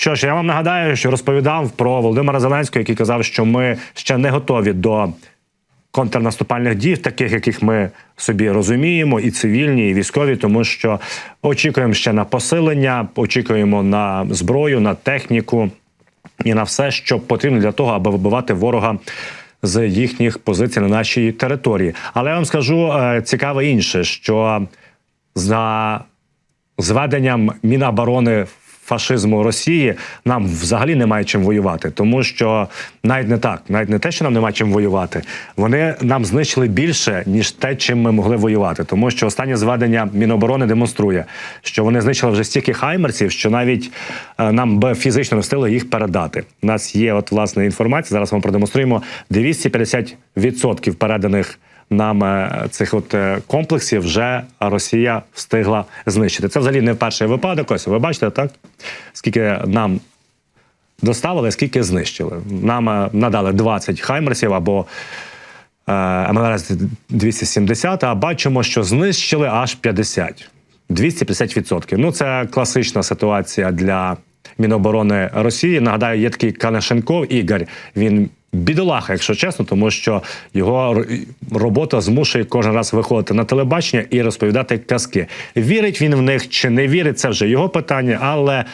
Що ж, я вам нагадаю, що розповідав про Володимира Зеленського, який казав, що ми ще не готові до контрнаступальних дій, таких, яких ми собі розуміємо, і цивільні, і військові, тому що очікуємо ще на посилення, очікуємо на зброю, на техніку і на все, що потрібно для того, аби вибивати ворога. З їхніх позицій на нашій території, але я вам скажу е, цікаве інше, що за зведенням Міноборони фашизму Росії нам взагалі немає чим воювати, тому що навіть не так, навіть не те, що нам немає чим воювати, вони нам знищили більше ніж те, чим ми могли воювати. Тому що останнє зведення Міноборони демонструє, що вони знищили вже стільки хаймерсів, що навіть е, нам би фізично не встигли їх передати. У нас є от власне інформація. Зараз вам продемонструємо 250% переданих нам е, цих от е, комплексів вже Росія встигла знищити. Це взагалі не перший випадок. Ось ви бачите, так скільки нам доставили, скільки знищили. Нам е, надали 20 хаймерсів або МЛРС 270, а бачимо, що знищили аж 50. 250%. Ну це класична ситуація для Міноборони Росії. Нагадаю, є такий Канашенков Ігор. Він бідолаха, якщо чесно, тому що його робота змушує кожен раз виходити на телебачення і розповідати казки. Вірить він в них чи не вірить, це вже його питання. Але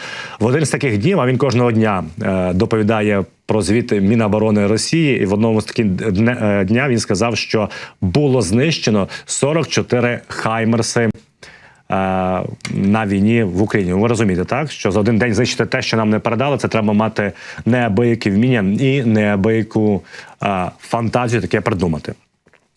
в один з таких днів, а він кожного дня е, доповідає. Про звіт Міноборони Росії, і в одному з таких е, дня він сказав, що було знищено 44 хаймерси на війні в Україні. Ви розумієте, так що за один день знищити те, що нам не передали, це треба мати неабиякі вміння і неабияку е, фантазію таке придумати.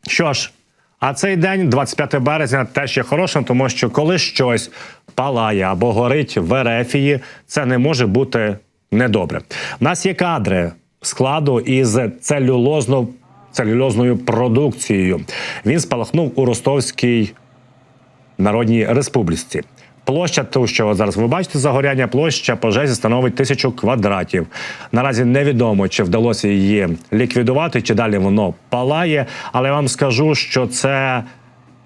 Що ж, а цей день, 25 березня, теж є хорошим, тому що коли щось палає або горить в Ерефії, це не може бути недобре. У нас є кадри складу із целюлозно целюлозною продукцією. Він спалахнув у Ростовській Народній Республіці. Площа, ту, що зараз ви бачите, загоряння площа пожежі становить тисячу квадратів. Наразі невідомо, чи вдалося її ліквідувати, чи далі воно палає. Але я вам скажу, що це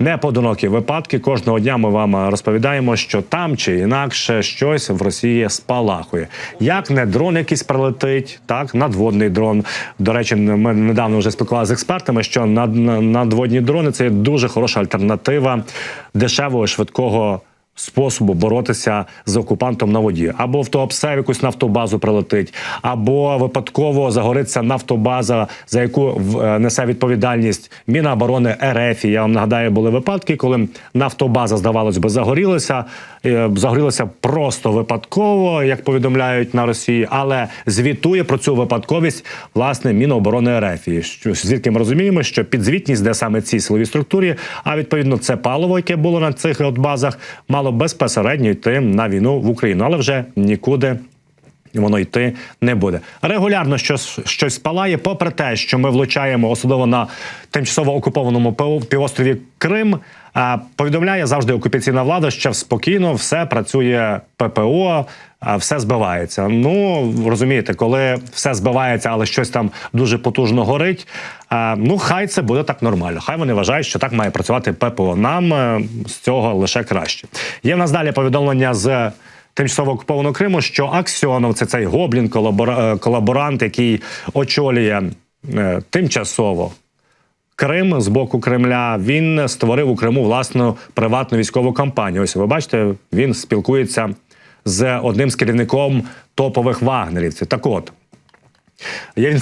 не поодинокі випадки. Кожного дня ми вам розповідаємо, що там чи інакше щось в Росії спалахує. Як не дрон, якийсь прилетить, так надводний дрон. До речі, ми недавно вже спілкувалися з експертами, що надводні дрони це дуже хороша альтернатива дешевого швидкого способу боротися з окупантом на воді, або в якусь нафтобазу прилетить, або випадково загориться нафтобаза, за яку е, несе відповідальність Міноборони РФ. Я вам нагадаю, були випадки, коли нафтобаза, здавалось би, загорілася, е, загорілася просто випадково, як повідомляють на Росії, але звітує про цю випадковість власне Міноборони РФ. Звідки ми розуміємо, що підзвітність, де саме цій силовій структурі, а відповідно це паливо, яке було на цих от базах, мало мало безпосередньо йти на війну в Україну, але вже нікуди. Воно йти не буде регулярно. Щось щось спалає, попри те, що ми влучаємо особливо на тимчасово окупованому півострові Крим. Повідомляє завжди окупаційна влада, що спокійно все працює ППО, все збивається. Ну розумієте, коли все збивається, але щось там дуже потужно горить. Ну хай це буде так нормально. Хай вони вважають, що так має працювати ППО. Нам е, з цього лише краще. Є в нас далі повідомлення з. Тимчасово окупованого Криму, що Аксьонов це цей гоблін, е, колаборант, який очолює е, тимчасово Крим з боку Кремля. Він створив у Криму власну приватну військову кампанію. Ось ви бачите, він спілкується з одним з керівником топових вагнерівців. Так от. Є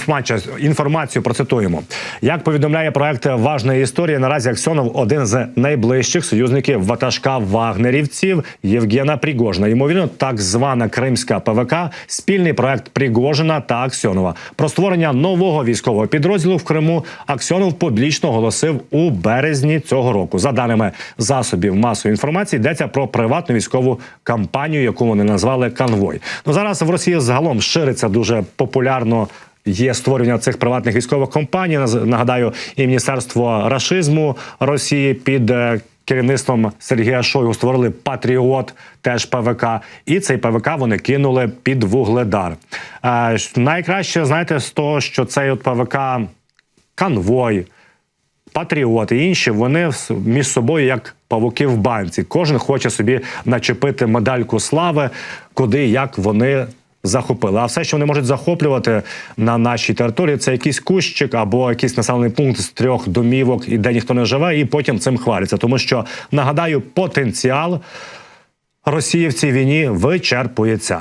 інформацію процитуємо. Як повідомляє проект Важна історія, наразі Аксьонов один з найближчих союзників ватажка вагнерівців Євгена Пригожина. Ймовірно, так звана Кримська ПВК, спільний проект Пригожина та Аксьонова. Про створення нового військового підрозділу в Криму Аксьонов публічно оголосив у березні цього року. За даними засобів масової інформації, йдеться про приватну військову кампанію, яку вони назвали Конвой. Ну зараз в Росії загалом шириться дуже популярно є створення цих приватних військових компаній. Нагадаю, і міністерство рашизму Росії під е, керівництвом Сергія Шойгу створили Патріот, теж ПВК, і цей ПВК вони кинули під вугледар. Е, найкраще знаєте з того, що цей от ПВК конвой. Патріот і інші вони між собою як павуки в банці. Кожен хоче собі начепити медальку слави, куди як вони захопили. А все, що вони можуть захоплювати на нашій території, це якийсь кущик або якийсь населений пункт з трьох домівок, і де ніхто не живе, і потім цим хваляться. Тому що нагадаю, потенціал Росії в цій війні вичерпується.